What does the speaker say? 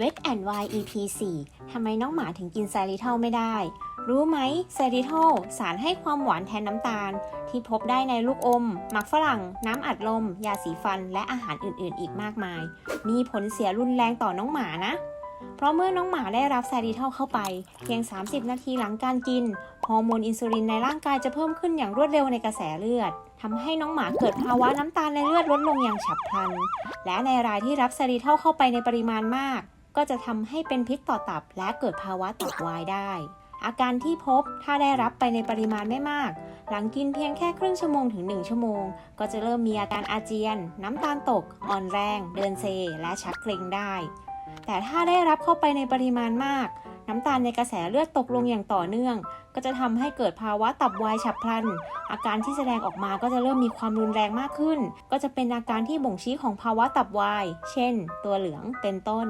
Wet and Wild EP 4ทำไมน้องหมาถึงกินไซริทอลไม่ได้ รู้ไหมไซริทอลสารให้ความหวานแทนน้ำตาล ที่พบได้ในลูกอม หมักฝรั่ง น้ำอัดลม ยาสีฟัน และอาหารอื่นๆ อีกมากมาย มีผลเสียรุนแรงต่อน้องหมานะ เพราะเมื่อน้องหมาได้รับไซริทอลเข้าไป เพียง 30 นาทีหลังการกิน ฮอร์โมนอินซูลินในร่างกายจะเพิ่มขึ้นอย่างรวดเร็วในกระแสเลือดทำให้น้องหมาเกิดภาวะน้ำตาลในเลือดลดลงอย่างฉับพลัน และในรายที่รับไซริทอลเข้าไปในปริมาณมาก ก็จะทำให้เป็นพิษต่อตับและเกิดภาวะตับวายได้ อาการที่พบถ้าได้รับไปในปริมาณไม่มาก หลังกินเพียงแค่ครึ่งชั่วโมงถึง 1 ชั่วโมง ก็จะเริ่มมีอาการอาเจียน น้ำตาลตก อ่อนแรง เดินเซ และชักเกร็งได้ แต่ถ้าได้รับเข้าไปในปริมาณมาก น้ำตาลในกระแสเลือดตกลงอย่างต่อเนื่อง ก็จะทำให้เกิดภาวะตับวายฉับพลัน อาการที่แสดงออกมาก็จะเริ่มมีความรุนแรงมากขึ้น ก็จะเป็นอาการที่บ่งชี้ของภาวะตับวาย เช่น ตัวเหลืองเป็นต้น